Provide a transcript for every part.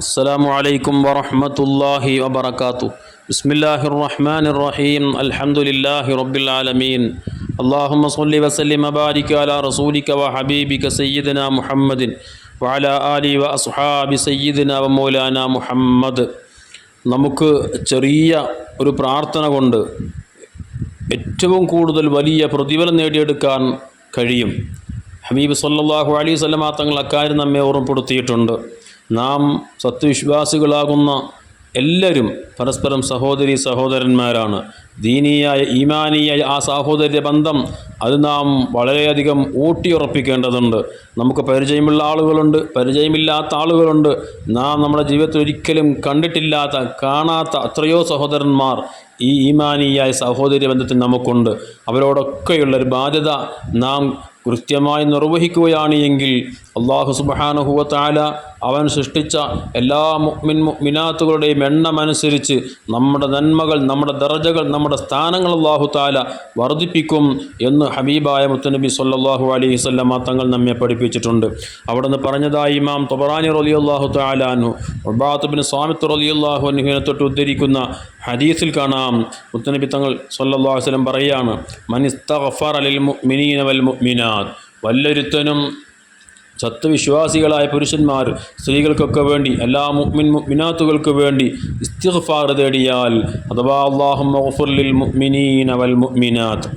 السلام عليكم ورحمة الله وبركاته بسم الله الرحمن الرحيم الحمد لله رب العالمين اللهم صل وسلم وبارك على رسولك وحبيبك سيدنا محمد وعلى آله وأصحاب سيدنا ومولانا محمد നമുക്ക് ചെറിയ ഒരു പ്രാർത്ഥന കൊണ്ട് ഏറ്റവും കൂടുതൽ വലിയ പ്രതിഫലം നേടിയെടുക്കാൻ കഴിയും ഹബീബ് സല്ലല്ലാഹു അലൈഹി സ്വലമാ തങ്ങൾ അക്കാര്യം നമ്മെ ഓർമ്മപ്പെടുത്തിയിട്ടുണ്ട് നാം സത്യവിശ്വാസികളാകുന്ന എല്ലാവരും പരസ്പരം സഹോദരി സഹോദരന്മാരാണ്. ദീനീയായ ഈമാനീയായ ആ സാഹോദര്യ ബന്ധം അത് നാം വളരെയധികം ഊട്ടിയുറപ്പിക്കേണ്ടതുണ്ട്. നമുക്ക് പരിചയമുള്ള ആളുകളുണ്ട് പരിചയമില്ലാത്ത ആളുകളുണ്ട്. നാം നമ്മുടെ ജീവിതത്തിൽ ഒരിക്കലും കണ്ടിട്ടില്ലാത്ത കാണാത്ത എത്രയോ സഹോദരന്മാർ ഈ ഈമാനിയായ സഹോദര്യ ബന്ധത്തിൽ നമുക്കുണ്ട്. അവരോടൊക്കെയുള്ളൊരു ബാധ്യത നാം കൃത്യമായി നിർവഹിക്കുകയാണ് എങ്കിൽ അള്ളാഹു സുബാനുഹുവത്താല അവൻ സൃഷ്ടിച്ച എല്ലാ മുഅ്മിൻ മുഅ്മിനാത്തുകളുടെയും എണ്ണമനുസരിച്ച് നമ്മുടെ നന്മകൾ നമ്മുടെ ദർജകൾ നമ്മുടെ സ്ഥാനങ്ങൾ അള്ളാഹു താല വർദ്ധിപ്പിക്കും എന്ന് ഹബീബായ മുത്തനബി സല്ലാഹു അലൈഹി വസല്ലമ തങ്ങൾ നമ്മെ പഠിപ്പിച്ചിട്ടുണ്ട്. അവിടെ നിന്ന് പറഞ്ഞതായി ഇമാം തൊബറാനി റലി അള്ളാഹു താലാനു ഒബാത്തുബിൻ സ്വാമിത്ത് റലി അള്ളാഹു അനുഹിനെ തൊട്ട് ഉദ്ധരിക്കുന്ന ഹദീസിൽ കാണാം. മുത്തനബി തങ്ങൾ സല്ലല്ലാഹു വസ്ലം വസല്ലം പറയാണ് മനിസ്തഗ്ഫർ അലിൽ മിനീന വൽ മുഅ്മിനാത്ത് വല്ലൊരുത്തനും സത്യവിശ്വാസികളായ പുരുഷന്മാർ സ്ത്രീകൾക്കൊക്കെ വേണ്ടി എല്ലാ മുഅ്മിൻ മുഅ്മിനാത്തുകൾക്ക് വേണ്ടി ഇസ്തിഗ്ഫാർ തേടിയാൽ അഥവാ അള്ളാഹു മുഅ്മിനീന വൽ മുഅ്മിനാത്ത്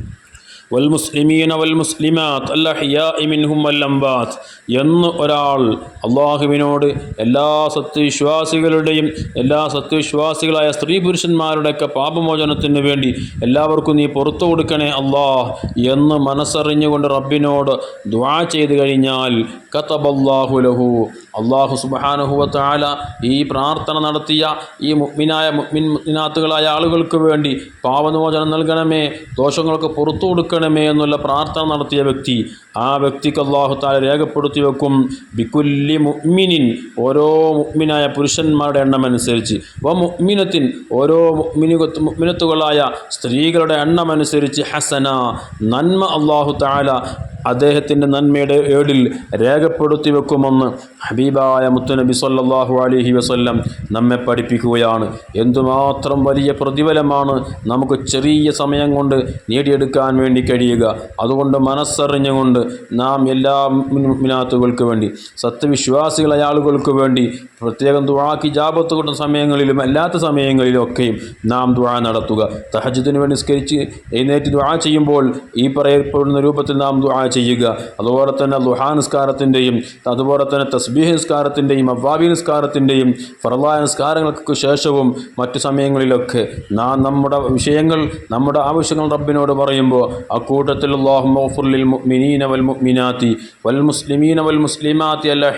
വൽമുസ്ലിമീന വൽമുസ്ലിമാത്ത് അല്ലഹിയാഇ മിൻഹും വല്ലംബാത്ത് എന്ന് ഒരാൾ അള്ളാഹുവിനോട് എല്ലാ സത്യവിശ്വാസികളുടെയും എല്ലാ സത്യവിശ്വാസികളായ സ്ത്രീ പുരുഷന്മാരുടെയൊക്കെ പാപമോചനത്തിന് വേണ്ടി എല്ലാവർക്കും നീ പുറത്തു കൊടുക്കണേ അള്ളാഹ് എന്ന് മനസ്സറിഞ്ഞുകൊണ്ട് റബ്ബിനോട് ദ്വാ ചെയ്ത് കഴിഞ്ഞാൽ കത്തബല്ലാഹു ലഹു. അള്ളാഹു സുബാനുഹുവത്താല ഈ പ്രാർത്ഥന നടത്തിയ ഈ മുഗ്മിനായ മുഗ്മിൻ മുഗ്മിനാത്തുകളായ ആളുകൾക്ക് വേണ്ടി പാപമോചനം നൽകണമേ ദോഷങ്ങൾക്ക് പുറത്തു കൊടുക്കണമേ എന്നുള്ള പ്രാർത്ഥന നടത്തിയ വ്യക്തി ആ വ്യക്തിക്ക് അള്ളാഹു താല രേഖപ്പെടുത്തി വെക്കും. ബിക്കുല്ലി മുഗ്മിനിൻ ഓരോ മുഗ്മിനായ പുരുഷന്മാരുടെ എണ്ണം അനുസരിച്ച്. വ മുഗ്മിനത്തിൻ ഓരോ മുഅ്മിനുകത്ത് മുഅ്മിനത്തുകളായ സ്ത്രീകളുടെ എണ്ണം അനുസരിച്ച് ഹസന നന്മ അള്ളാഹു താല അദ്ദേഹത്തിന്റെ നന്മയുടെ ഏടിൽ രേഖപ്പെടുത്തി വെക്കുമെന്ന് ഹബീബായ മുത്തുനബി സല്ലാഹു അലഹി വസ്ല്ലം നമ്മെ പഠിപ്പിക്കുകയാണ്. എന്തുമാത്രം വലിയ പ്രതിഫലമാണ് നമുക്ക് ചെറിയ സമയം കൊണ്ട് നേടിയെടുക്കാൻ വേണ്ടി കഴിയുക. അതുകൊണ്ട് മനസ്സറിഞ്ഞുകൊണ്ട് നാം എല്ലാ മിനാത്തുകൾക്ക് വേണ്ടി സത്യവിശ്വാസികളായ ആളുകൾക്ക് വേണ്ടി പ്രത്യേകം ദുവാക്കി ജാപത്ത് കൊണ്ട സമയങ്ങളിലും അല്ലാത്ത സമയങ്ങളിലും സമയങ്ങളിലൊക്കെയും നാം ദുവാ നടത്തുക. തഹജത്തിന് വേണ്ടി സ്കരിച്ച് എഴുന്നേറ്റ് ദുവാ ചെയ്യുമ്പോൾ ഈ പറയപ്പെടുന്ന രൂപത്തിൽ നാം ദുവാ ചെയ്യുക. അതുപോലെ തന്നെ ലുഹാ നിസ്കാരത്തിന്റെയും അതുപോലെ തന്നെ തസ്ബീഹ് നിസ്കാരത്തിന്റെയും അവ്വാബി നിസ്കാരത്തിന്റെയും ഫറലായ നിസ്കാരങ്ങൾക്ക് ശേഷവും മറ്റു സമയങ്ങളിലൊക്കെ നാം നമ്മുടെ വിഷയങ്ങൾ നമ്മുടെ ആവശ്യങ്ങൾ റബ്ബിനോട് പറയുമ്പോൾ അക്കൂട്ടത്തിൽ അള്ളാഹുലിൽ മുഅ്മിനീന വൽ മുഅ്മിനാത്തി വൽ മുസ്ലിമീന വൽ മുസ്ലിമാത്തി അല്ല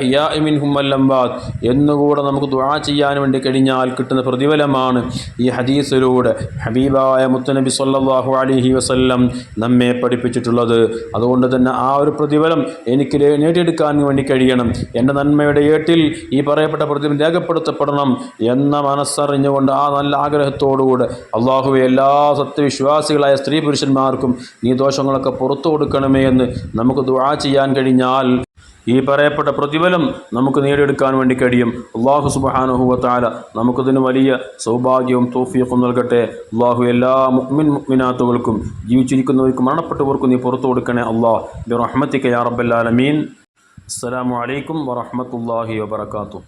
മിൻഹും വല്ലംബാത്ത് എന്നുകൂടെ നമുക്ക് ദുആ ചെയ്യാൻ വേണ്ടി കഴിഞ്ഞാൽ കിട്ടുന്ന പ്രതിഫലമാണ് ഈ ഹദീസിലൂടെ ഹബീബായ മുത്തനബി സല്ലല്ലാഹു അലൈഹി വസല്ലം നമ്മെ പഠിപ്പിച്ചിട്ടുള്ളത്. അതുകൊണ്ട് തന്നെ ആ ഒരു പ്രതിഫലം എനിക്ക് നേടിയെടുക്കാൻ വേണ്ടി കഴിയണം. എന്റെ നന്മയുടെ ഏട്ടിൽ ഈ പറയപ്പെട്ട പ്രതിഫലം രേഖപ്പെടുത്തപ്പെടണം എന്ന മനസ്സറിഞ്ഞുകൊണ്ട് ആ നല്ല ആഗ്രഹത്തോടുകൂടെ അള്ളാഹുവെ എല്ലാ സത്യവിശ്വാസികളായ സ്ത്രീ പുരുഷന്മാർക്കും നീ ദോഷങ്ങളൊക്കെ പുറത്തു കൊടുക്കണമേ എന്ന് നമുക്ക് ദുആ ചെയ്യാൻ കഴിഞ്ഞാൽ ഈ പറയപ്പെട്ട പ്രതിഫലം നമുക്ക് നേടിയെടുക്കാൻ വേണ്ടി കഴിയും. അള്ളാഹു സുബഹാനുഹുവത്താല നമുക്കതിന് വലിയ സൗഭാഗ്യവും തോഫിയക്കും നൽകട്ടെ. അള്ളാഹു എല്ലാ മുഅ്മിൻ മുഅ്മിനാത്തുകൾക്കും ജീവിച്ചിരിക്കുന്നവർക്കും മരണപ്പെട്ടവർക്കും നീ പുറത്തു കൊടുക്കണേ അള്ളാഹ് ബി റഹ്മത്തിക്ക യാ റബ്ബൽ ആലമീൻ. അസ്സലാമു അലൈക്കും വറഹ്മത്തുള്ളാഹി വബറകാതുഹു.